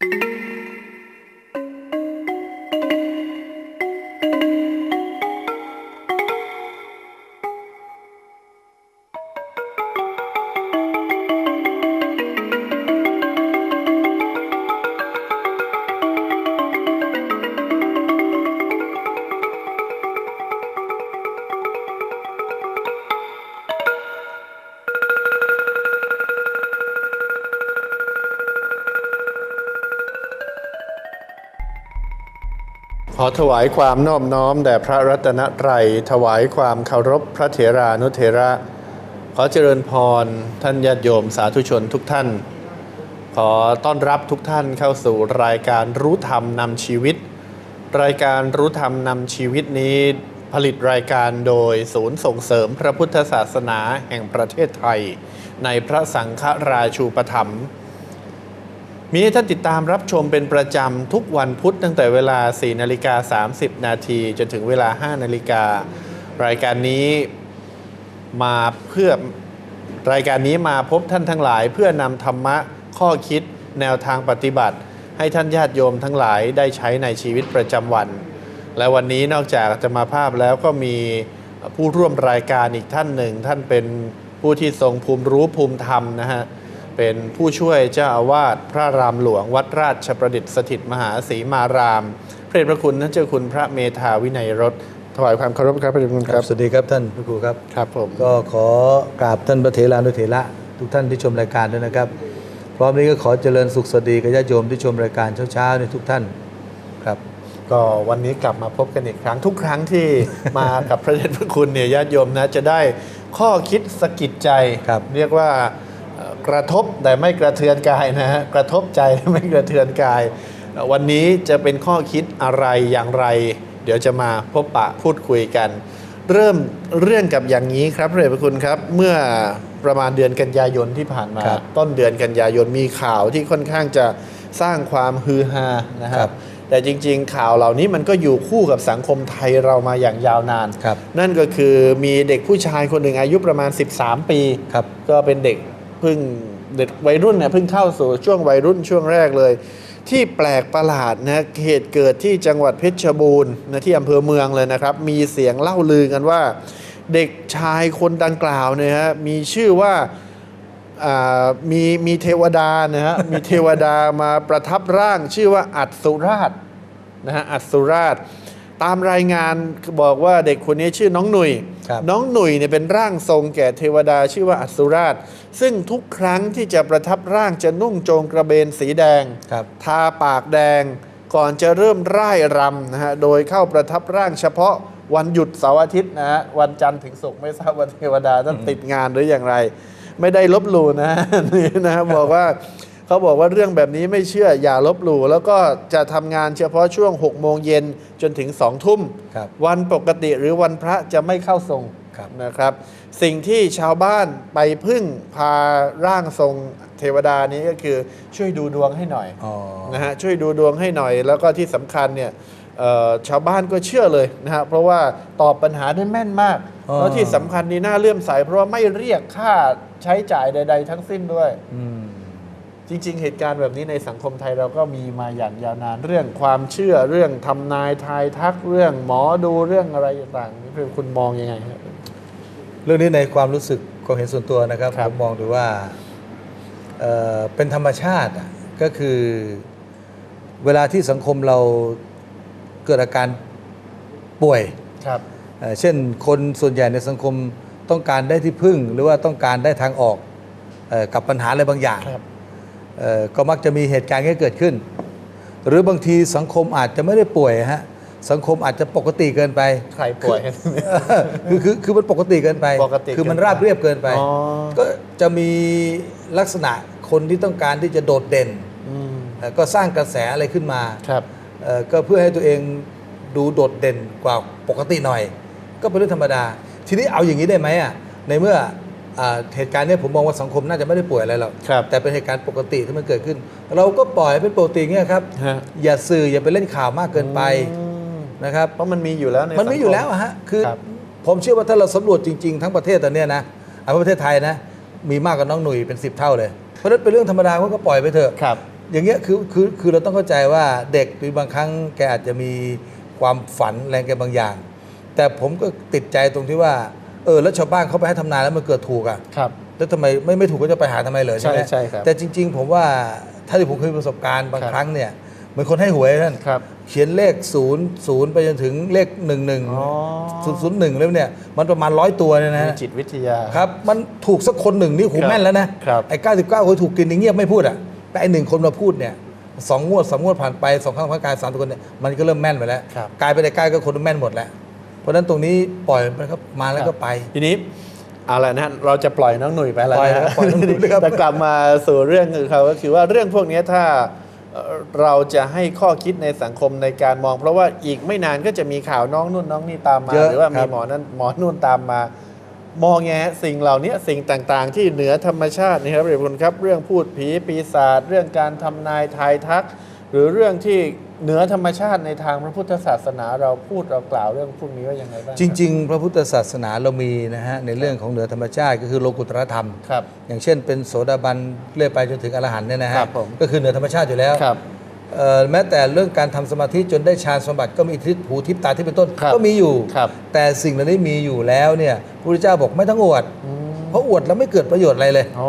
ข ถวายความนอบน้อมแด่พระรัตนตรัย ถวายความเคารพพระเถรานุเถระ ขอเจริญพรท่านญาติโยมสาธุชนทุกท่าน ขอต้อนรับทุกท่านเข้าสู่รายการรู้ธรรมนำชีวิต รายการรู้ธรรมนำชีวิตนี้ ผลิตรายการโดยศูนย์ส่งเสริมพระพุทธศาสนาแห่งประเทศไทย ในพระสังฆราชูปถัมภ์ มีให้ท่านติดตามรับชมเป็นประจำทุกวันพุธตั้งแต่เวลา 4 นาฬิกา 30 นาทีจนถึงเวลา 5 นาฬิการายการนี้มาเพื่อรายการนี้มาพบท่านทั้งหลาย เพื่อนำธรรมะข้อคิด แนวทางปฏิบัติ ให้ท่านญาติโยมทั้งหลายได้ใช้ในชีวิตประจำวัน และวันนี้นอกจากจะมาภาพแล้วก็มีผู้ร่วมรายการอีกท่านหนึ่ง ท่านเป็นผู้ที่ทรงภูมิรู้ภูมิธรรมนะฮะ เป็นผู้ช่วยเจ้าอาวาสพระรามหลวง วัดราชประดิษฐ์สถิตมหาศรีมาราม พระเดชพระคุณท่านเจ้าคุณพระเมธาวินัยรสถวายความเคารพครับพระเดชพระคุณคครัรับบสวัสดีครับท่านพระครูครับครับผมก็ขอกราบท่านพระเถรานุเถระทุกท่านที่ชมรายการด้วยนะครับ พร้อมนี้ก็ขอเจริญสุขสวัสดีกับญาติโยมที่ชมรายการเช้าๆในทุกท่านครับก็วันนี้กลับมาพบกันอีกครั้งทุกครั้งที่มากับพระเดชพระคุณเนี่ยญาติโยมนะจะได้ข้อคิดสะกิดใจครับเรียกว่าเอ่อ กระทบแต่ไม่กระเทือนกายนะฮะกระทบใจไม่กระเทือนกายเอ่อวันนี้จะเป็นข้อคิดอะไรอย่างไร เดี๋ยวจะมาพบปะพูดคุยกัน เริ่มเรื่องกับอย่างนี้ครับพระเดชพระคุณครับ เมื่อประมาณเดือนกันยายนที่ผ่านมาครับต้นเดือนกันยายนมีข่าวที่ค่อนข้างจะสร้างความฮือฮานะคครัรับบแต่จริงๆ ข่าวเหล่านี้มันก็อยู่คู่กับสังคมไทยเรามาอย่างยาวนานครับนั่นก็คือมีเด็กผู้ชายคนหนึ่งอายุประมาณ 13 ปีครับก็เป็นเด็ก เพิ่งเด็กวัยรุ่นเนี่ยเพิ่งเข้าสู่ช่วงวัยรุ่นช่วงแรกเลย ที่แปลกประหลาดนะเหตุเกิดที่จังหวัดเพชรบูรณ์นะที่อำเภอเมืองเลยนะครับ มีเสียงเล่าลือกันว่า เด็กชายคนดังกล่าวเนี่ยฮะมีชื่อว่าามีมีเทวดานะฮะมีเทวดามาประทับร่างชื่อว่าอัศราชนะฮะอัศราช ตามรายงานบอกว่าเด็กคนนี้ชื่อน้องหนุ่ย น้องหนุ่ยเนี่ยเป็นร่างทรงแก่เทวดาชื่อว่าอัศสุราช ซึ่งทุกครั้งที่จะประทับร่างจะนุ่งโจงกระเบนสีแดงครับทาปากแดง ก่อนจะเริ่มร่ายรำนะฮะ โดยเข้าประทับร่างเฉพาะวันหยุดเสาร์อาทิตย์นะฮะ วันจันทร์ถึงศุกร์ไม่ทราบว่าเทวดาท่านติดงานหรืออย่างไร ไม่ได้ลบหลู่นะนี่นะฮะบอกว่า เขาบอกว่าเรื่องแบบนี้ไม่เชื่ออย่าลบหลู่แล้วก็จะทำงานเฉพาะช่วง6โมงเย็นจนถึง2ทุ่ม ครับ วันปกติหรือวันพระจะไม่เข้าทรงครับ นะครับ สิ่งที่ชาวบ้านไปพึ่งพาร่างทรงเทวดานี้ก็คือช่วยดูดวงให้หน่อย อ๋อ นะฮะช่วยดูดวงให้หน่อย แล้วก็ที่สำคัญเนี่ยเอ่อชาวบ้านก็เชื่อเลยนะฮะเพราะว่าตอบปัญหาได้แม่นมากอ๋อแล้วที่สำคัญนี่น่าเลื่อมใสเพราะว่าไม่เรียกค่าใช้จ่ายใด ๆ ทั้งสิ้นด้วย อืม จริง ๆ เหตุการณ์แบบนี้ในสังคมไทยเราก็มีมาอย่างยาวนานเรื่องความเชื่อเรื่องทำนายทายทักเรื่องหมอดูเรื่องอะไรต่างๆนี่คุณมองยังไงครับเรื่องนี้ในความรู้สึกความเห็นส่วนตัวนะครับครัผบมมองดูว่าเอ่อเป็นธรรมชาติอะก็คือเวลาที่สังคมเราเกิดอาการป่วยครับเอ่อเช่นคนส่วนใหญ่ในสังคมต้องการได้ที่พึ่ง หรือว่าต้องการได้ทางออกเออกับปัญหาอะไรบางอย่างครับเอ่อ ก็มักจะมีเหตุการณ์นี้เกิดขึ้น หรือบางทีสังคมอาจจะไม่ได้ป่วยฮะสังคมอาจจะปกติเกินไป ใครป่วยคือคือคือมันปกติเกินไปปกติคือมันเกินไปราบเรียบเกินไปอ๋อก็จะมีลักษณะคนที่ต้องการที่จะโดดเด่นอืมเอ่อก็สร้างกระแสอะไรขึ้นมาครับเอ่อก็เพื่อให้ตัวเองดูโดดเด่นกว่าปกติหน่อย ก็เป็นเรื่องธรรมดา ทีนี้เอาอย่างนี้ได้ไหมอะในเมื่ออ่า เหตุการณ์เนี้ยผมมองว่าสังคมน่าจะไม่ได้ป่วยอะไรหรอกครับแต่เป็นเหตุการณ์ปกติที่มันเกิดขึ้น เราก็ปล่อยให้เป็นปกติเงี้ยครับฮะอย่าสื่ออย่าไปเล่นข่าวมากเกินไปอืมนะครับเพราะมันมีอยู่แล้วในมันไม่สังคอยู่แล้วอะฮะคือครับผมเชื่อว่าถ้าเราสำรวจจริงๆ ทั้งประเทศตอนเนี้ยนะเอาประเทศไทยนะ มีมากกว่าน้องหนุ่ยเป็นสิบเท่าเลย เพราะฉะนั้นเป็นเรื่องธรรมดาเขาก็ปล่อยไปเถอะครับอย่างเงี้ยคือคือคือเราต้องเข้าใจว่าเด็กหรือบางครั้งแกอาจจะมีความฝันแรงแกบางอย่าง แต่ผมก็ติดใจตรงที่ว่า เออแล้วชาวบ้านเขาไปให้ทำนาแล้วมันเกิดถูกอะครับ แล้วทำไมไม่ไม่ถูกก็จะไปหาทำไมเหรอใช่ไหมใช่ใช่ครับแต่จริง ๆ ผมว่าถ้าที่ผมเคยมีประสบการณ์บางครับครั้งเนี่ยเหมือนคนให้หวยท่านครับ เขียนเลขศูนย์ศูนย์ไปจนถึงเลขหนึ่งหนึ่งอ๋อศูนย์ศูนย์หนึ่งแล้วเนี่ยมันประมาณร้อยตัวเนี่ยนะมีฮะจิตวิทยา ครับมันถูกสักคนหนึ่งนี่หูครับแม่นแล้วนะครับไอ้เก้าสิบเก้าคนถูกกินอย่างเงียบไม่พูดอะแต่ไอ้หนึ่งคนมาพูดเนี่ยสองงวดสามงวดผ่านไปสองครั้งผ่านกายสามตัวคนเนี่ยมันก็เริ่มแม่นไปแล้ว ครับ กลายไปในกลายก็คนแม่นหมดแล้ว เพราะฉะนั้นตรงนี้ปล่อยมันครับมาแล้วก็ไป ทีนี้เอาละนะเราจะปล่อยน้องหนุ่ยไปแล้วปล่อยนะครับปล่อยน้องหนุ่ยเลยครับแต่กลับมาสู่เรื่องคือเขาก็คือว่าเรื่องพวกนี้ถ้าเอ่อเราจะให้ข้อคิดในสังคมในการมอง เพราะว่าอีกไม่นานก็จะมีข่าวน้องนู่นน้องนี่ตามมาเยอะหรือว่าคมีรับหมอนั้นหมอนู่นตามมามองแงะสิ่งเหล่านี้สิ่งต่างๆ ที่เหนือธรรมชาตินะครับเรียนครับ เรื่องพูดผีปีศาจเรื่องการทำนายทายทัก หรือเรื่องที่เหนือธรรมชาติในทางพระพุทธศาสนาเราพูดเรากล่าวเรื่องพวกนี้ว่ายังไงบ้างจริง ๆ พระพุทธศาสนาเรามีนะฮะในเรื่องของเหนือธรรมชาติก็คือโลกุตรธรรม ครับ อย่างเช่นเป็นโสดาบันเรื่อยไปจนถึงอรหันต์เนี่ยนะครัฮะบผม ก็คือเหนือธรรมชาติอยู่แล้ว ครับ เอ่อแม้แต่เรื่องการทำสมาธิจนได้ฌานสมบัติก็มีอิทธิฤทธิ์หูทิพย์ตาที่เป็นต้นครับก็มีอยู่ ครับแต่สิ่งเหล่านี้มีอยู่แล้วเนี่ยพระพุทธเจ้าบอกไม่ต้องอวด เพราะอวดแล้วไม่เกิดประโยชน์อะไรเลยอ๋อ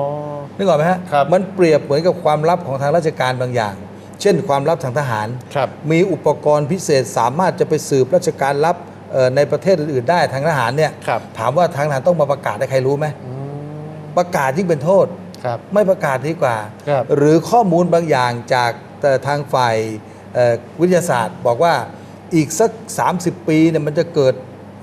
นึกออกไหมฮะครับ มันเปรียบเหมือนกับความลับของทางราชการบางอย่าง เช่นความลับทางทหารครับมีอุปกรณ์พิเศษสามารถจะไปสืบราชการลับเอ่อในประเทศอื่นๆได้ทางทหารเนี่ยครับถามว่าทางทหารต้องมาประกาศให้ใครรู้ไหมประกาศยิ่งเป็นโทษครับไม่ประกาศดีกว่าครับหรือข้อมูลบางอย่างจากแต่ทางฝ่ายเอ่อวิทยาศาสตร์ บอกว่าอีกสัก 30 ปีเนี่ยมันจะเกิด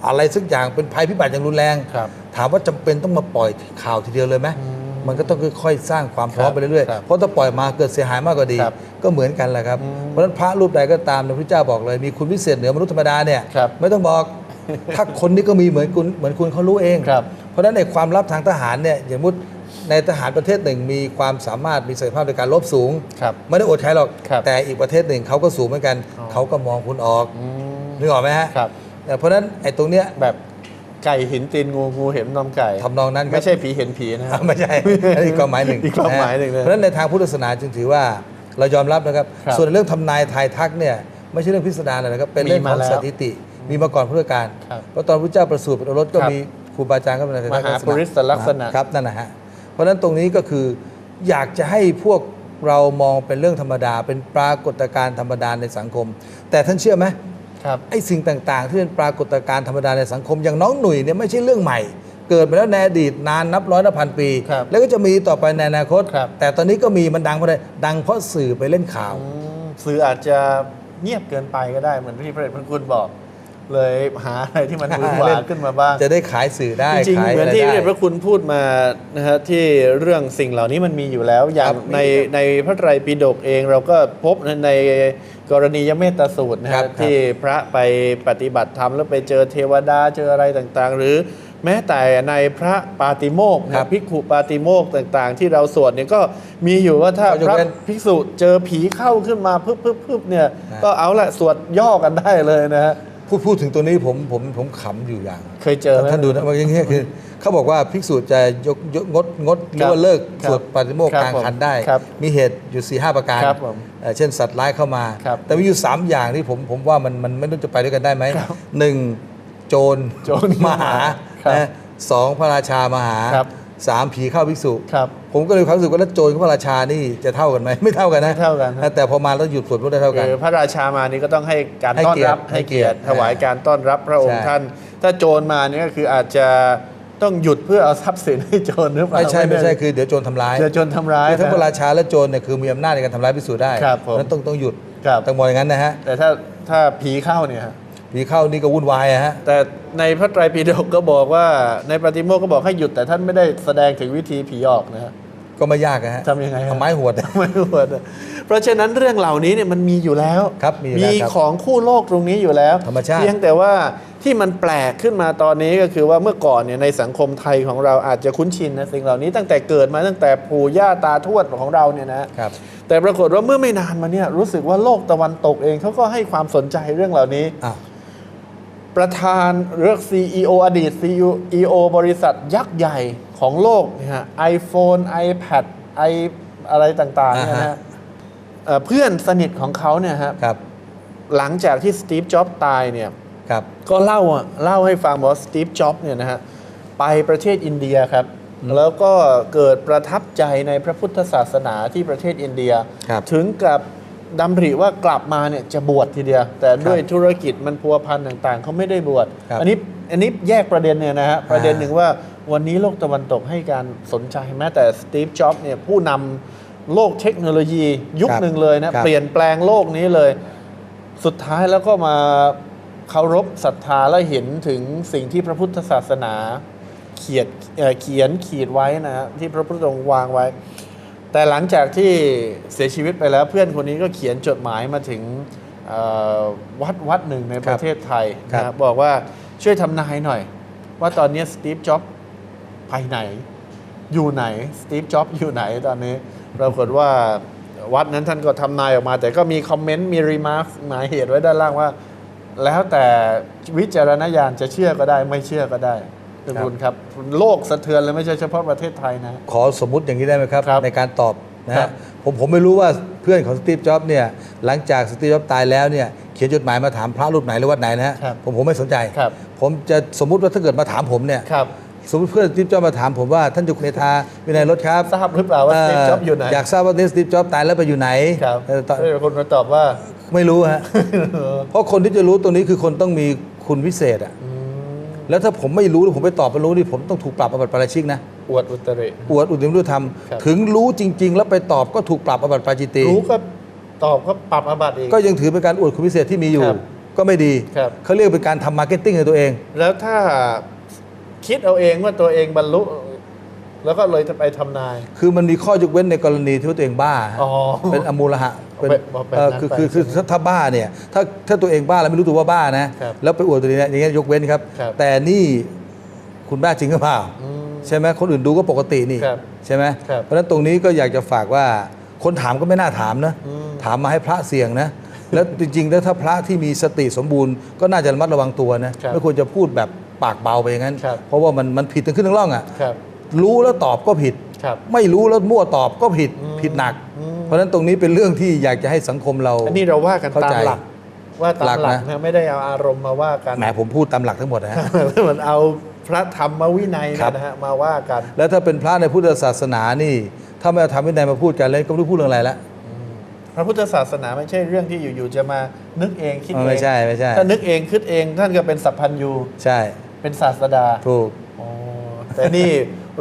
อะไรสักอย่างเป็นภัยพิบัติอย่างรุนแรงครับถามว่าจำเป็นต้องมาปล่อยข่าวทีเดียวเลยไหมมั นก็ต้องค่อยๆสร้างความพร้อมไปเรื่อยครับๆเพราะถ้าปล่อยมาเกิดเสียหายมากกว่าดีครับก็เหมือนกันแหละครับ เพราะฉะนั้นพระรูปใดก็ตามนะพระเจ้าบอกเลยมีคุณพิเศษเหนือมนุษย์ธรรมดาเนี่ยครับไม่ต้องบอกถ้าคนนี้ก็มีเหมือนคุณเหมือนคุณเขารู้เองครับเพราะฉะนั้นในความลับทางทหารเนี่ยอย่างมุดในทหารประเทศหนึ่งมีความสามารถมีศักยภาพในการลบสูงครับไม่ได้อดใช้หรอกครับแต่อีกประเทศหนึ่งเขาก็สูงเหมือนกันอ๋อเขาก็มองคุณออกอืมนึกออกไหมฮะครับแต่เพราะฉะนั้นไอ้ตรงเนี้ยแบบ ไก่เห็นตีนงูงูเห็นนมไก่ทำนองนั้นครับไม่ใช่ผีเห็นผีนะครัอะบไม่ใช่อันนี้อีกความหมายหนึ่งอีกความหมายหนึ่งเลยเพราะฉะนั้นในทางพุทธศาสนาจึงถือว่าเรายอมรับนะครับครับส่วนเรื่องทำนายทายทักเนี่ยไม่ใช่เรื่องพิสดารอะไรนะครับเป็นเรื่องมีขมาองแล้วสถิติ มีมาก่อนพุทธกาลครับเพราะตอนพระเจ้าประสูติเป็นโอรสก็ครับมีครูบาอาจารย์ก็เป็นอะไรมหาปุริสลักษณะครับนั่นนะฮะเพราะฉะนั้นตรงนี้ก็คืออยากจะให้พวกเรามองเป็นเรื่องธรรมดา เป็นปรากฏการณ์ธรรมดาในสังคม แต่ท่านเชื่อไหมครับ ไอ้สิ่งต่างๆ ที่เป็นปรากฏการณ์ธรรมดาในสังคมอย่างน้องหนุ่ยเนี่ยไม่ใช่เรื่องใหม่ เกิดมาแล้วในอดีตนานนับร้อยนับพันปีครับแล้วก็จะมีต่อไปในอนาคตครับแต่ตอนนี้ก็มีมันดังเพราะอะไรดังเพราะสื่อไปเล่นข่าวอืมสื่ออาจจะเงียบเกินไปก็ได้เหมือนที่พระเดชพระคุณบอก เลยหาอะไรที่มันหวือหวาเล่นขึ้นมาบ้าง จะได้ขายสื่อได้จริงขาๆยเหมือนอะไรที่พระได้เดชพระคุณพูดมานะฮะที่เรื่องสิ่งเหล่านี้มันมีอยู่แล้ว อย่างครับในในพระไตรปิฎกเองเราก็พบในกรณียเมตตาสูตรนะครัฮะบที่พระไปปฏิบัติธรรมแล้วไปเจอเทวดาเจออะไรต่างๆ หรือแม้แต่ในพระปาติโมกข์นะภิกขุปาติโมกข์ต่างๆ ที่เราสวดเนี่ยก็มีอยู่ว่าถ้าก็ยกพระเว้นภิกษุเจอผีเข้าขึ้นมาพึบพึบพึบเนี่ยนะก็เอาละสวดย่อกันได้เลยนะฮะ พูดพูดถึงตัวนี้ผมผมผมขำอยู่อย่าง เคยเจอไหม ท่านดูนะว่าอย่างนี้คือเขาบอกว่าภิกษุจะยกยกงดงดหรือว่าเลิกครับสวดปาฏิโมกข์ครับกลางคันได้ ครับมีเหตุอยู่4ีหประการครับผมเอ่อเช่นสัตว์ร้ายเข้ามา ครับแต่มีอยู่ 3 อย่างที่ผมผมว่ามันมันไม่รู้จะไปด้วยกันได้ไหมครับหนึ่งโจรโจรมาหาครับนะสองพระราชามาหาครับ สามผีเข้าภิกษุ ครับผมก็เลยความรู้สึกว่าแล้วโจรกับพระราชานี่จะเท่ากันไหมไม่เท่ากันนะไม่เท่ากันนะแต่พอมาแล้วหยุดสวดก็ได้เท่ากัน คือพระราชามานี่ก็ต้องให้การให้ต้อนเกียรติรับให้เกียรติให้เกียรติถวายการต้อนรับพระองค์ใช่ ท่าน ถ้าโจรมาเนี่ยก็คืออาจจะต้องหยุดเพื่อเอาทรัพย์สินให้โจรหรือเปล่าไม่ใช่ไม่ใช่แน่คือเดี๋ยวโจรทำร้ายเดี๋ยวโจรทำร้ายคือทั้งนะพระราชาและโจรเนี่ยคือมีอำนาจในการทำร้ายพิสูจน์ได้ครับผมเพาะฉะนั้นต้องต้องหยุดครับ ต้องมองอย่างนั้นนะฮะ แต่ถ้าถ้าผีเข้าเนี่ยฮะ ผีเข้านี่ก็วุ่นวายอะฮะ แต่ในพระไตรปิฎกก็บอกว่าในปฏิโมกข์ก็บอกให้หยุดแต่ท่านไม่ได้แสดงถึงวิธีผีออกนะฮะก็ไม่ยากนะฮะทำยังไงฮะเอาไม้หวด ไม่รู้ว่าเพราะฉะนั้นเรื่องเหล่านี้เนี่ยมันมีอยู่แล้วครับมีอยู่แล้วครับของคู่โลกตรงนี้อยู่แล้วธรรมชาติ เพียงแต่ว่าที่มันแปลกขึ้นมาตอนนี้ก็คือว่าเมื่อก่อนเนี่ยในสังคมไทยของเราอาจจะคุ้นชินนะสิ่งเหล่านี้ตั้งแต่เกิดมาตั้งแต่ปู่ย่าตาทวดของเราเนี่ยนะ ครับ แต่ปรากฏว่าเมื่อไม่นานมาเนี่ยรู้สึกว่าโลกตะวันตกเองเขาก็ให้ความสนใจเรื่องเหล่านี้ อ้าว ประธานเลือก CEO อดีต CEO บริษัทยักษ์ใหญ่ของโลกเนี่ยฮะไอโฟน iPad ไออะไรต่างๆเนี่ยนะฮะเอ่อเพื่อนสนิทของเขาเนี่ยครับครับหลังจากที่สตีฟจ็อบส์ตายเนี่ยครับก็เล่าอะเล่าให้ฟังบอกว่าสตีฟจ็อบส์เนี่ยนะฮะไปประเทศอินเดียครับ แล้วก็เกิดประทับใจในพระพุทธศาสนาที่ประเทศอินเดีย ครับ ถึงกับ ดำริว่ากลับมาเนี่ยจะบวชทีเดียว แต่ด้วยธุรกิจมันพัวพันต่างๆ เขาไม่ได้บวชครับอันนี้อันนี้แยกประเด็นเนี่ยนะฮะประเด็นอ่าหนึ่งว่าวันนี้โลกตะวันตกให้การสนใจแม้แต่สตีฟจ็อบส์เนี่ยผู้นำโลกเทคโนโลยียุคครับหนึ่งเลยนะครับเปลี่ยนแปลงโลกนี้เลย สุดท้ายแล้วก็มาเคารพศรัทธาและเห็นถึงสิ่งที่พระพุทธศาสนาเขียนเอ่อเขียนขีดไว้นะฮะที่พระพุทธองค์วางไว้ แต่หลังจากที่เสียชีวิตไปแล้วเพื่อนคนนี้ก็เขียนจดหมายมาถึงเอ่อวัดวัดหนึ่งในประเทศไทยครับนะบอกว่าช่วยทำนายหน่อย ว่าตอนนี้สตีฟจ็อบไปไหน อยู่ไหนสตีฟจ็อบอยู่ไหนตอนนี้ปรากฏว่าวัดนั้นท่านก็ทำนายออกมา แต่ก็มีคอมเมนต์มีรีมาร์คหมายเหตุไว้ด้านล่างว่า แล้วแต่วิจารณญาณจะเชื่อก็ได้ไม่เชื่อก็ได้ คุณบุญครับ โลกสะเทือนเลยไม่ใช่เฉพาะประเทศไทยนะ ขอสมมุติอย่างนี้ได้ไหมครับครับในการตอบนะครัฮะบผมผมไม่รู้ว่าเพื่อนของสตีฟจ็อบส์เนี่ยหลังจากสตีฟจ็อบส์ตายแล้วเนี่ยเขียนจดหมายมาถามพระรูปไหนหรือวัดไหนนะฮะครับผมผมไม่สนใจครับผมจะสมมุติว่าถ้าเกิดมาถามผมเนี่ยครับสมมติเพื่อนสตีฟจ็อบส์มาถามผมว่าท่านจุกเนทาวินัยรถครับทราบหรือเปล่าว่าสตีฟจ็อบอยู่ไหนอยากทราบว่าสตีฟจ็อบส์ตายแล้วไปอยู่ไหนครับเออตอนเอ้ยคนมาตอบว่าไม่รู้ฮะเพราะคนที่จะรู้ตรงนี้คือคนต้องมีคุณวิเศษอะ แล้วถ้าผมไม่รู้หรือผมไปตอบไปรู้นี่ผมต้องถูกปรับอาบัติปาราชิกนะอวดอุตริ อวดอุตริมรู้ธรรม ครับ ถึงรู้จริง ๆ แล้วไปตอบก็ถูกปรับอาบัติปาจิตตีรู้ก็ตอบก็ปรับอาบัติอีก ก็ยังถือเป็นการอวดคุณวิเศษที่มีอยู่ ครับก็ไม่ดีครับ เขาเรียกเป็นการทำมาร์เก็ตติ้งในตัวเอง แล้วถ้าคิดเอาเองว่าตัวเองบรรลุ แล้วก็เลยจะไปทำนาย คือมันมีข้อยกเว้นในกรณีที่ว่าตัวเองบ้าฮะอ๋อ เป็นอมูลหะ เป็นแบบแบบเอ่อนั้นคือไปคือคือถ้าถ้าบ้าเนี่ยถ้าถ้าตัวเองบ้าแล้วไม่รู้ตัวว่าบ้านะครับแล้วไปอวดตัวเองเนี่ยอย่างเงี้ยยกเว้นครับครับ แต่นี่คุณบ้าจริงหรือเปล่าอืมใช่ไหมคนอื่นดูก็ปกตินี่ครับใช่ไหมครับเพราะฉะนั้นตรงนี้ก็อยากจะฝากว่าคนถามก็ไม่น่าถามนะอืมถามมาให้พระเสี่ยงนะ แล้วจริงๆแล้วถ้าพระที่มีสติสมบูรณ์ก็น่าจะระมัดระวังตัวนะครับไม่ควรจะพูดแบบปากเบาไปอย่างนั้นครับเพราะว่ามันมันผิดทั้งขึ้นทั้งล่องอะครับรู้แล้วตอบก็ผิดครับไม่รู้แล้วมั่วตอบก็ผิดอืมผิดหนักอืม เพราะฉะนั้นตรงนี้เป็นเรื่องที่อยากจะให้สังคมเราอันนี้เราว่ากันเข้าตามใจหลักว่าตามหลักหลักนะนะไม่ได้เอาอารมณ์มาว่ากันแหมผมพูดตามหลักทั้งหมดนะฮะเหมือนเอาพระธรรมวินัยครับนะฮะมาว่ากัน แล้วถ้าเป็นพระในพุทธศาสนานี่ ถ้าไม่เอาธรรมวินัยมาพูดกันเลยก็ไม่รู้พูดเรื่องอะไรละพระพุทธศาสนาไม่ใช่เรื่องที่อยู่ๆจะมานึกเองคิดเองไม่ใช่ไม่ใช่ถ้านึกเองคิดเองท่านก็เป็นสัพพัญญูใช่ เป็นศาสดาถูกอ๋อแต่นี่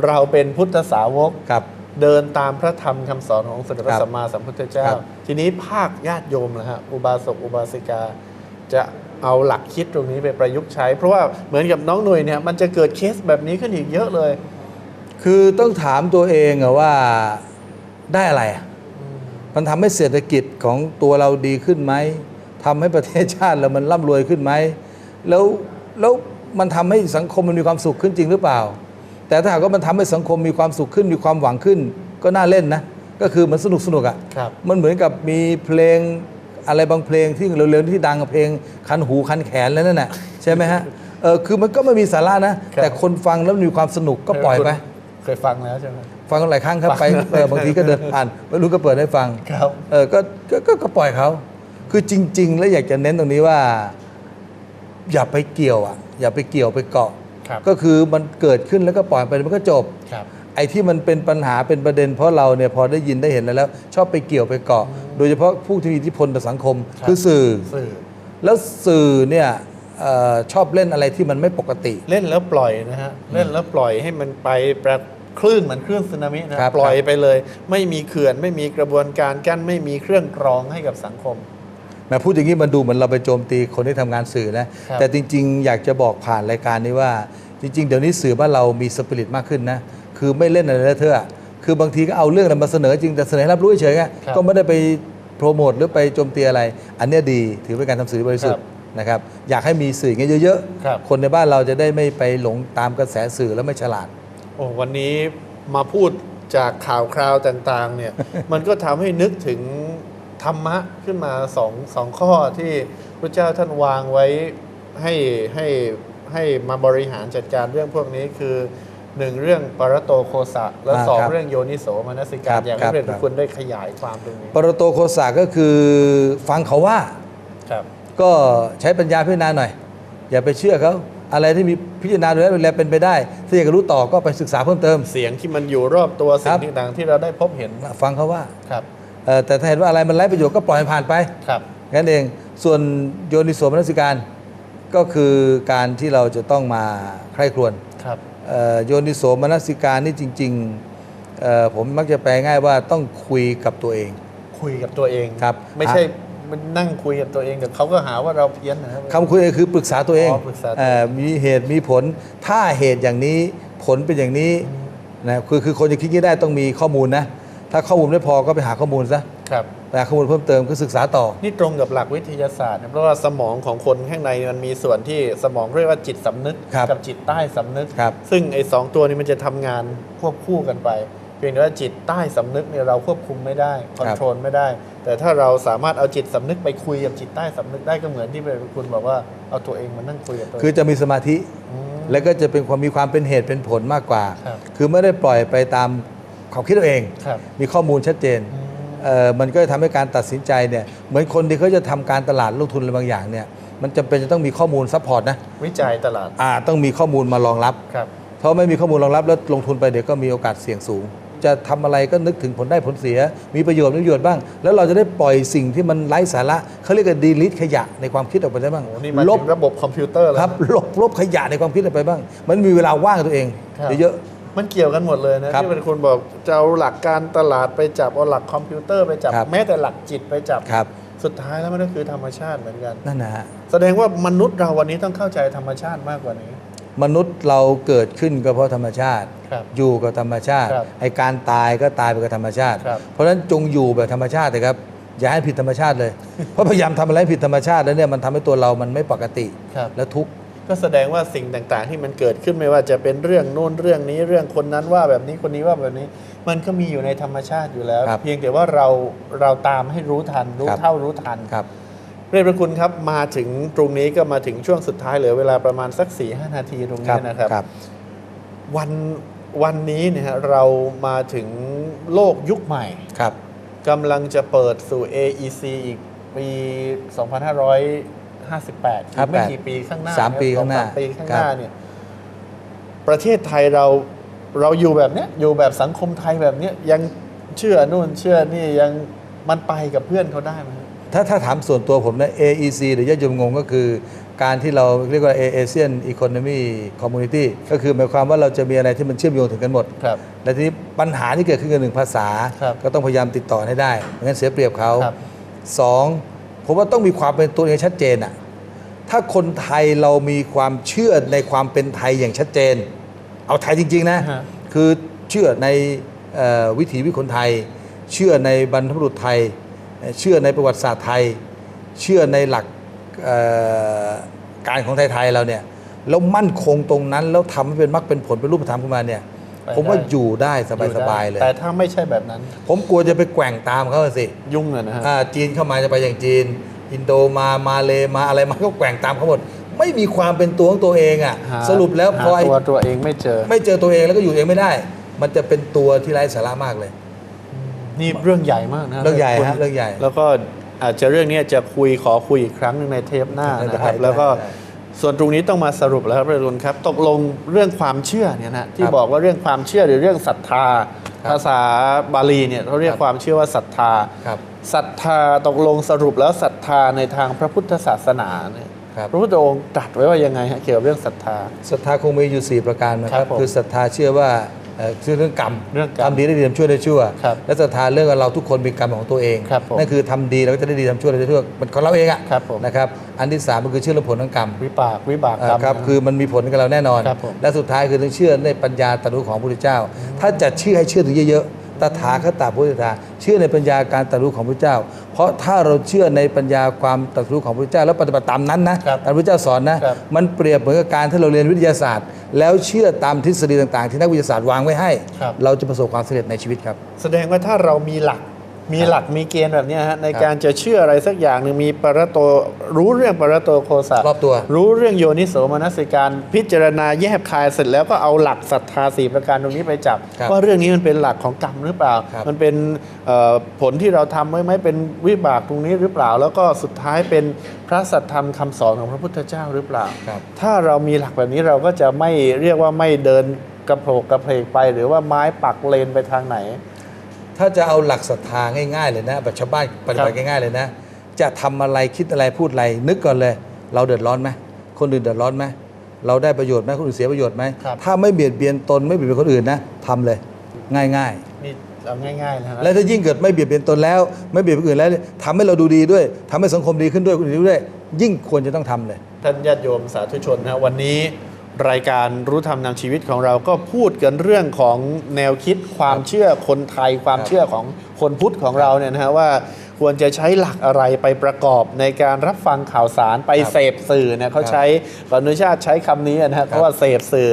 เราเป็นพุทธสาวกครับ เดินตามพระธรรมคำสอนขององค์สมเด็จพครัระบสัมมาสัมพุทธเจ้าครับทีนี้ภาคญาติโยมนะฮะอุบาสกอุบาสิกาจะเอาหลักคิดตรงนี้ไปประยุกต์ใช้ เพราะว่าเหมือนกับน้องหน่ยเนี่ยมันจะเกิดเคสแบบนี้ขึ้นอีกเยอะเลย คือต้องถามตัวเองอะว่าได้อะไรอะมันทำให้เศรษฐกิจของตัวเราดีขึ้นไหมทำให้ประเทศชาติเรามันร่ำรวยขึ้นไหมแล้วแล้วมันทำให้สังคมมันมีความสุขขึ้นจริงหรือเปล่า แต่ถ้าหากว่ามันทำให้สังคมมีความสุขขึ้นมีความหวังขึ้น ก็น่าเล่นนะ ก็คือมันสนุกสนุกๆอะครับมันเหมือนกับมีเพลงอะไรบางเพลงที่เร็วๆที่ดังกับเพลงคันหูคันแขนแล้วนั่นน่ะใช่ไหมฮะเออคือมันก็ไม่มีสาระนะครับแต่คนฟังแล้วมีความสนุกก็ปล่อยไปเคยฟังแล้วใช่ไหมฟังหลายครั้งครับฟังไปเออบางทีก็เดินผ่านไม่รู้ก็เปิดให้ฟังครับเออก็ก็ก็ก็ปล่อยเขาคือจริง ๆ แล้วอยากจะเน้นตรงนี้ว่า อย่าไปเกี่ยวอะ อย่าไปเกี่ยวไปเกาะครับ ก็คือมันเกิดขึ้นแล้วก็ปล่อยไปมันก็จบครับไอ้ที่มันเป็นปัญหาเป็นประเด็นเพราะเราเนี่ยพอได้ยินได้เห็นแล้ว ชอบไปเกี่ยวไปเกาะ โดยเฉพาะผู้ที่มีอิทธิพลต่อสังคมครับคือสื่อสื่อ แล้วสื่อเนี่ยเออชอบเล่นอะไรที่มันไม่ปกติ เล่นแล้วปล่อยนะฮะเล่นแล้วปล่อยให้มันไปประคลื่นเหมือนคลื่นสึนามินะครับปล่อยไปเลย ไม่มีเขื่อนไม่มีกระบวนการกั้นไม่มีเครื่องกรองให้กับสังคม แม้พูดอย่างนี้มันดูเหมือนเราไปโจมตีคนที่ทำงานสื่อนะครับแต่จริง ๆ อยากจะบอกผ่านรายการนี้ว่า จริง ๆ เดี๋ยวนี้สื่อบ้านเรามีสปิริตมากขึ้นนะ คือไม่เล่นอะไรเลอะเทอะคือบางทีก็เอาเรื่องอะไรมาเสนอจริงแต่เสนอให้รับรู้เฉยๆไงครับก็ไม่ได้ไปโปรโมทหรือไปโจมตีอะไร อันเนี้ยดีถือเป็นการทำสื่อที่บริสุทธิ์นะครับอยากให้มีสื่ออย่างเงี้ยเยอะครับๆคนในบ้านเราจะได้ไม่ไปหลงตามกระแสสื่อแล้วไม่ฉลาด โอ้วันนี้มาพูดจากข่าวคราวต่างๆเนี่ย มันก็ทำให้นึกถึง ธรรมะขึ้นมาสองสองข้อที่พระเจ้าท่านวางไว้ให้ให้ให้มาบริหารจัดการเรื่องพวกนี้คือหนึ่งเรื่องปรโตโคสะ และอ่าสองครับเรื่องโยนิโสมนสิครัการบอยากครัให้บเรียนครับ คุณได้ขยายความตรงนี้ปรโตโคสะก็คือฟังเขาว่า ครับ ก็ใช้ปัญญาพิจารณาหน่อย อย่าไปเชื่อเขาอะไรที่มีพิจารณาดูแล้วแล้วเป็นไปได้ ถ้าอยากจะรู้ต่อก็ไปศึกษาเพิ่มเติม เสียงที่มันอยู่รอบตัวคสิ่รังบ ต่างๆที่เราได้พบเห็นฟังเขาว่า ครับเอ่อ แต่ถ้าเห็นว่าอะไรมันไร้ประโยชน์ก็ปล่อยมันผ่านไปครับงั้นเองส่วนโยนิโสมนสิการก็คือการที่เราจะต้องมาใคร่ครวญครับเอ่อโยนิโสมนสิการนี่จริงๆเอ่อผมมักจะแปลง่ายว่าต้องคุยกับตัวเอง คุยกับตัวเองครับไม่ใช่มันนั่งคุยกับตัวเองแต่เขาก็หาว่าเราเพี้ยนนะครับคำคุยคือปรึกษาตัวเองอ๋อปรึกษาตัวเองเอ่อมีเหตุมีผล ถ้าเหตุอย่างนี้ผลเป็นอย่างนี้นะคือคือคนจะคิดอย่างนี้ได้ต้องมีข้อมูลนะ ถ้าข้อมูลไม่พอก็ไปหาข้อมูลซะครับไปหาข้อมูลเพิ่มเติมก็ศึกษาต่อ นี่ตรงกับหลักวิทยาศาสตร์นะเพราะว่าสมองของคนข้างในมันมีส่วนที่สมองเรียกว่าจิตสำนึก ครับกับจิตใต้สำนึก ครับ ซึ่งไอ้สองตัวนี้มันจะทำงานควบคู่กันไป เพียงแต่ว่าจิตใต้สำนึกเนี่ยเราควบคุมไม่ได้คอนโทรลไม่ได้ แต่ถ้าเราสามารถเอาจิตสำนึกไปคุยกับจิตใต้สำนึกได้ก็เหมือนที่คุณบอกว่าเอาตัวเองมานั่งคุยกับตัวเองคือจะมีสมาธิมแล้วก็จะเป็นความมีความเป็นเหตุเป็นผลมากกว่าครับคือไม่ได้ปล่อยไปตาม ความคิดตัวเองครับมีข้อมูลชัดเจนอืมเอ่อมันก็จะทำให้การตัดสินใจเนี่ยเหมือนคนที่เขาจะทำการตลาดลงทุนอะไรบางอย่างเนี่ยมันจำเป็นจะต้องมีข้อมูลซัพพอร์ตนะวิจัยตลาดอ่าต้องมีข้อมูลมารองรับครับเพราะไม่มีข้อมูลรองรับแล้วลงทุนไปเดี๋ยวก็มีโอกาสเสี่ยงสูง จะทำอะไรก็นึกถึงผลได้ผลเสีย มีประโยชน์ไม่มีประโยชน์บ้าง แล้วเราจะได้ปล่อยสิ่งที่มันไร้สาระเขาเรียกว่าดีลิทขยะในความคิดออกไปได้บ้างโอ้นี่มาลถึบงระบบคอมพิวเตอร์แล้วครับลบลบขยะในความคิดออกไปบ้าง มันมีเวลาว่างกับตัวเองครับเยอะ มันเกี่ยวกันหมดเลยนะครับที่เป็นคนบอกจะเอาหลักการตลาดไปจับเอาหลักคอมพิวเตอร์ไปจับครับ แม้แต่หลักจิตไปจับๆครับสุดท้ายแล้วมันก็คือธรรมชาติเหมือนกัน นั่นนะฮะ แสดงว่ามนุษย์เราวันนี้ต้องเข้าใจธรรมชาติมากกว่านี้ มนุษย์เราเกิดขึ้นก็เพราะธรรมชาติ ครับอยู่กับธรรมชาติครับไอการตายก็ตายไปกับธรรมชาติ ครับเพราะฉะนั้นจงอยู่แบบธรรมชาติเลยครับอย่าให้ผิดธรรมชาติเลย เพราะพยายามทำอะไรให้ผิดธรรมชาติแล้วเนี่ยมันทำให้ตัวเรามันไม่ปกติ ครับ และทุกข์ ก็แสดงว่าสิ่งต่างๆ ที่มันเกิดขึ้นไม่ว่าจะเป็นเรื่องโน้นเรื่องนี้เรื่องคนนั้นว่าแบบนี้คนนี้ว่าแบบนี้ มันก็มีอยู่ในธรรมชาติอยู่แล้ว ครับเพียงแต่ว่าเราเราตามให้รู้ทัน รู้ครับ เท่ารู้ทันครับ เรียนพระคุณครับมาถึงตรงนี้ก็มาถึงช่วงสุดท้ายเหลือเวลาประมาณสัก4ี่หนาทีตรงนี้นะครับ ครับ วันวันนี้เนี่ยฮะเรามาถึงโลกยุคใหม่ครับ กำลังจะเปิดสู่ AEC อีกปี 2558อีกไม่กี่ปีข้างหน้าสามปีข้างหน้าสมปีข้างคหรับน้าเนี่ยประเทศไทยเราเราอยู่แบบเนี้ยอยู่แบบสังคมไทยแบบเนี้ยยังเชื่อนู่นเชื่อนี่ยังมันไปกับเพื่อนเขาได้ไหมฮะถ้าถ้าถามส่วนตัวผมนะ AEC หรือญาติโยมงงก็คือการที่เราเรียกว่า ASEAN Economy Community ก็คือหมายความว่าเราจะมีอะไรที่มันเชื่อมโยงถึงกันหมดครับและทีนี้ปัญหาที่เกิดขึ้นกับหนึ่งภาษาครับก็ต้องพยายามติดต่อให้ได้ไม่งั้นเสียเปรียบเขาครับสอง ผมว่าต้องมีความเป็นตัวเองชัดเจนอะถ้าคนไทยเรามีความเชื่อในความเป็นไทยอย่างชัดเจน เอาไทยจริง ๆ นะฮะคือเชื่อในเอ่อวิถีวิถีคนไทย เชื่อในบรรพบุรุษไทยเอ่อเชื่อในประวัติศาสตร์ไทย เชื่อในหลักเอ่อการของไทยๆเราเนี่ยแล้วมั่นคงตรงนั้นแล้วทำให้เป็นมรรคเป็นผลเป็นรูปธรรมขึ้นมาเนี่ยไป ผมว่าได้อยู่ได้สบายๆเลย แต่ถ้าไม่ใช่แบบนั้น ผมกลัวจะไปแกว่งตามเขาสิยุ่งอะนะฮะอ่าจีนเข้ามาจะไปอย่างจีน อินโดมามาเลมาอะไรมาก็แกว่งตามเขาหมดไม่มีความเป็นตัวของตัวเองอะหาสรุปแล้วพอหาไอ้ตัวตัวเองไม่เจอ ไม่เจอตัวเองแล้วก็อยู่เองไม่ได้ มันจะเป็นตัวที่ไร้สาระมากเลย นี่เรื่องใหญ่มากนะเรื่องใหญ่คุณฮะเรื่องใหญ่ แล้วก็อาจจะเรื่องนี้จะคุยขอคุยอีกครั้งหนึ่งในเทปหน้านะครับได้แล้วก็ได้ ส่วนตรงนี้ต้องมาสรุปแล้วครับประรุนครับตกลงเรื่องความเชื่อเนี่ยนะที่ครับบอกว่าเรื่องความเชื่อหรือเรื่องศรัทธาครับภาษาบาลีเนี่ยเขาเรียกครับความเชื่อว่าศรัทธาครับศรัทธาตกลงสรุปแล้วศรัทธาในทางพระพุทธศาสนาเนี่ยครับพระพุทธองค์ตรัสไว้ว่ายังไงฮะเกี่ยวกับเรื่องศรัทธาศรัทธาคงมีอยู่ 4 ประการนะคครัรับบผมคือศรัทธาเชื่อว่าเอ่อเชื่อเรื่องกรรมเรื่องกรรมทำดีได้ดีทำชั่วได้ชั่วครับและศรัทธาเรื่องว่าเราทุกคนมีกรรมของตัวเองครับผมนั่นคือทำดีเราก็จะได้ดีทำชั่วเราจะได้ชั่วเป็นของเราเองอะครับผมนะครับอันที่สามก็คือเชื่อเรื่องผลของกรรมวิบากวิบากกรรมอ่าครับนะคือมันมีผลกับเราแน่นอนครับผมและสุดท้ายคือต้องเชื่อในปัญญาตรัสรู้ของพระพุทธเจ้า ถ้าจะเชื่อให้เชื่อถึงเยอะๆ ตถาคตพุทธาเชื่อในปัญญาการตรัสรู้ของพระพุทธเจ้า เพราะถ้าเราเชื่อในปัญญาความตรัสรู้ของพระพุทธเจ้า แล้วปฏิบัติตามนั้นนะครับตามพระพุทธเจ้าสอนนะครับมันเปรียบเหมือนกับการที่เราเรียนวิทยาศาสตร์ แล้วเชื่อตามทฤษฎีต่างๆ ที่นักวิทยาศาสตร์วางไว้ให้ครับเราจะประสบความสำเร็จในชีวิตครับ แสดงว่าถ้าเรามีหลัก มีหลักมีเกณฑ์แบบเนี้ยฮะในการจะเชื่ออะไรสักอย่างหนึ่งมีปรโตรู้เรื่องปรโตโคสะรอบตัว รู้เรื่องโยนิโสมนสิการพิจารณาแยบคายเสร็จแล้วก็เอาหลักศรัทธาสี่ประการตรงนี้ไปจับครับว่าเรื่องนี้มันเป็นหลักของกรรมหรือเปล่าครับมันเป็นเอ่อผลที่เราทำไว้ไหมเป็นวิบากตรงนี้หรือเปล่า แล้วก็สุดท้ายเป็นพระสัทธรรมคำสอนของพระพุทธเจ้าหรือเปล่าครับถ้าเรามีหลักแบบนี้เราก็จะไม่เรียกว่าไม่เดินกระโผกกระเพกไป หรือว่าไม้ปักเลนไปทางไหน ถ้าจะเอาหลักศรัทธาง่ายๆ เลยนะแบบชาวบ้านปฏิบัติง่ายๆเลยนะ จะทำอะไรคิดอะไรพูดอะไร นึกก่อนเลย เราเดือดร้อนไหมคนอื่นเดือดร้อนไหมเราได้ประโยชน์ไหมคนอื่นเสียประโยชน์ไหมครับถ้าไม่เบียดเบียนตนไม่เบียดเบียนคนอื่นนะทำเลย ง่ายนี่เอาง่ายๆนะฮะๆและถ้ายิ่งเกิดไม่เบียดเบียนตนแล้ว ไม่เบียดเบียนคนอื่นแล้วทำให้เราดูดีด้วยทำให้สังคมดีขึ้นด้วยคนอื่นดีด้วย ยิ่งควรจะต้องทำเลยท่านญาติโยมสาธุชนนะวันนี้ รายการรู้ธรรมนำชีวิตของเราก็พูดกันเรื่องของแนวคิดความเชื่อคนไทย ความเชื่อของคนพุทธของเราเนี่ยนะฮะว่าควรจะใช้หลักอะไรไปประกอบในการรับฟังข่าวสารไปครับเสพสื่อเนี่ยเขาครับใช้ขออนุญาตใช้คำนี้นะฮะคเพรับราะว่าเสพสื่อ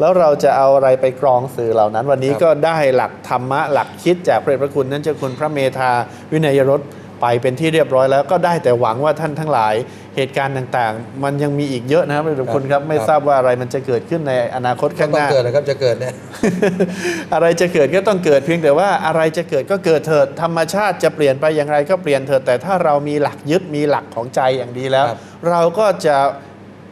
แล้วเราจะเอาอะไรไปกรองสื่อเหล่านั้น วันนี้ครับก็ได้หลักธรรมะหลักคิดจากพระเดชพระคุณนั้นเจ้าคุณพระเมธาวินัยรส ไปเป็นที่เรียบร้อยแล้วก็ได้แต่หวังว่าท่านทั้งหลายเหตุการณ์ต่างๆ มันยังมีอีกเยอะนะครับพระเดชพระคุณครับไม่ครับทราบว่าอะไรมันจะเกิดขึ้นในอนาคตก็ข้างต้หองน้าเกิดนะครับจะเกิดเนี่ยอะไรจะเกิดก็ต้องเกิดเพียงแต่ว่าอะไรจะเกิดก็เกิดเถิดธรรมชาติจะเปลี่ยนไปอย่างไรก็เปลี่ยนเถิดแต่ถ้าเรามีหลักยึดมีหลักของใจอย่างดีแล้วครับเราก็จะ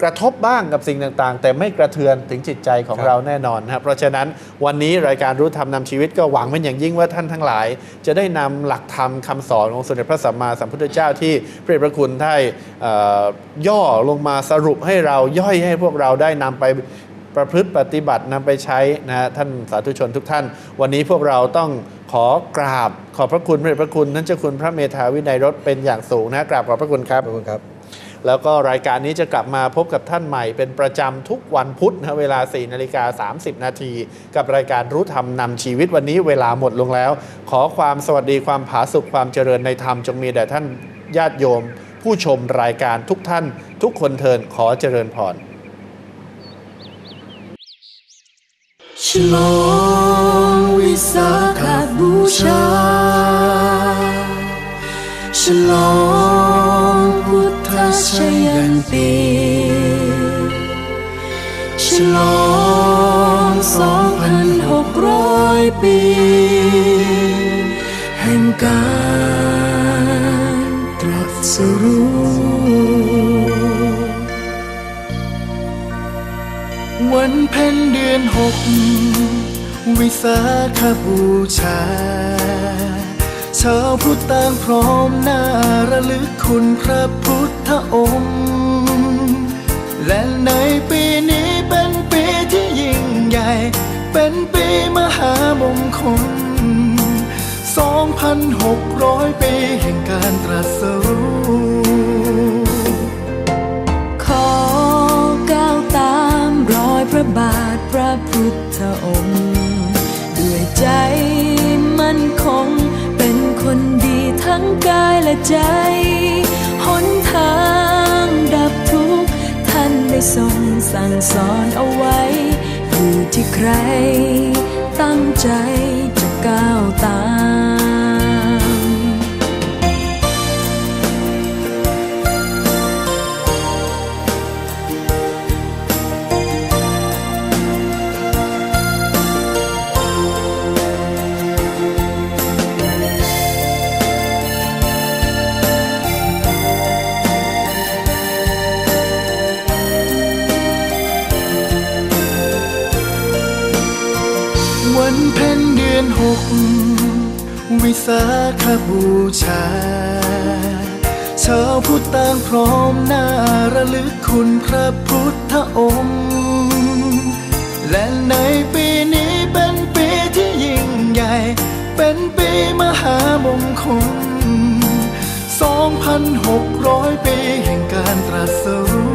กระทบบ้างกับสิ่งต่างๆ แต่ไม่กระเทือนถึงจิตใจของครับเราแน่นอนนะครับเพราะฉะนั้นวันนี้รายการรู้ธรรมนำชีวิตก็หวังเป็นอย่างยิ่งว่าท่านทั้งหลาย จะได้นำหลักธรรมคำสอนของสมเด็จพระสัมมาสัมพุทธเจ้าที่พระเดชพระคุณได้เอ่อย่อลงมาสรุปให้เราย่อยให้พวกเราได้นำไปประพฤติปฏิบัตินำไปใช้นะฮะท่านสาธุชนทุกท่าน วันนี้พวกเราต้องขอกราบขอบพระคุณพระเดชพระคุณท่านเจ้าคุณพระเมธาวินัยรถเป็นอย่างสูงนะกราบขอบพระคุณครับขอบคุณครับ แล้วก็รายการนี้จะกลับมาพบกับท่านใหม่เป็นประจำทุกวันพุธนะเวลา 4 นาฬิกา 30 นาที กับรายการรู้ธรรมนำชีวิตวันนี้เวลาหมดลงแล้ว ขอความสวัสดีความผาสุขความเจริญในธรรมจงมีแด่ท่านญาติโยม ผู้ชมรายการทุกท่าน ทุกคนเทินขอเจริญพรฉลองวิสาขบูชาฉลองพุทธ ชยันตีฉลองสองพันหกร้อยปี แห่งการตรัสรู้วันเพ็ญเดือนหก วิสาขบูชา ชาวพุทธต่างพร้อมหน้าระลึกคุณพระพุทธองค์ และในปีนี้เป็นปีที่ยิ่งใหญ่ เป็นปีมหามงคล 2,600 ปีแห่งการตรัสรู้ขอก้าวตามรอยพระบาทพระพุทธองค์ ด้วยใจมั่นคง ทั้งกายและใจ หนทางดับทุกข์ท่านได้ทรงสั่งสอนเอาไว้ อยู่ที่ใคร ตั้งใจจะก้าวตาม ร้อมหน้าระลึกคุณพระพุทธองค์ และในปีนี้เป็นปีที่ยิ่งใหญ่ เป็นปีมหามงคล 2,600 ปีแห่งการตรัสรู้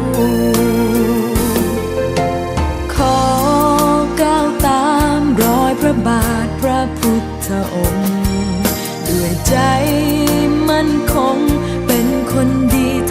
ขอก้าวตามรอยพระบาทพระพุทธองค์ ด้วยใจมั่นค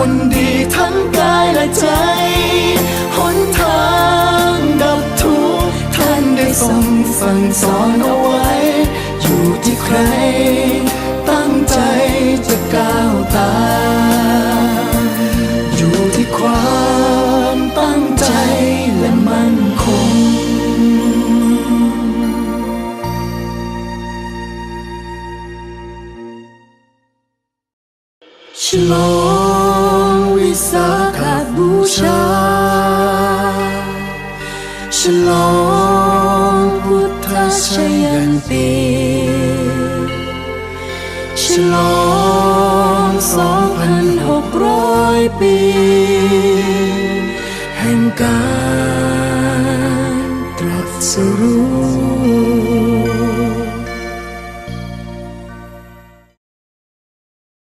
คนดีทั้งกายและใจ หนทางดับทุกข์ท่านได้ทรงสั่งสอนเอาไว้ อยู่ที่ใคร ตั้งใจจะก้าวตาม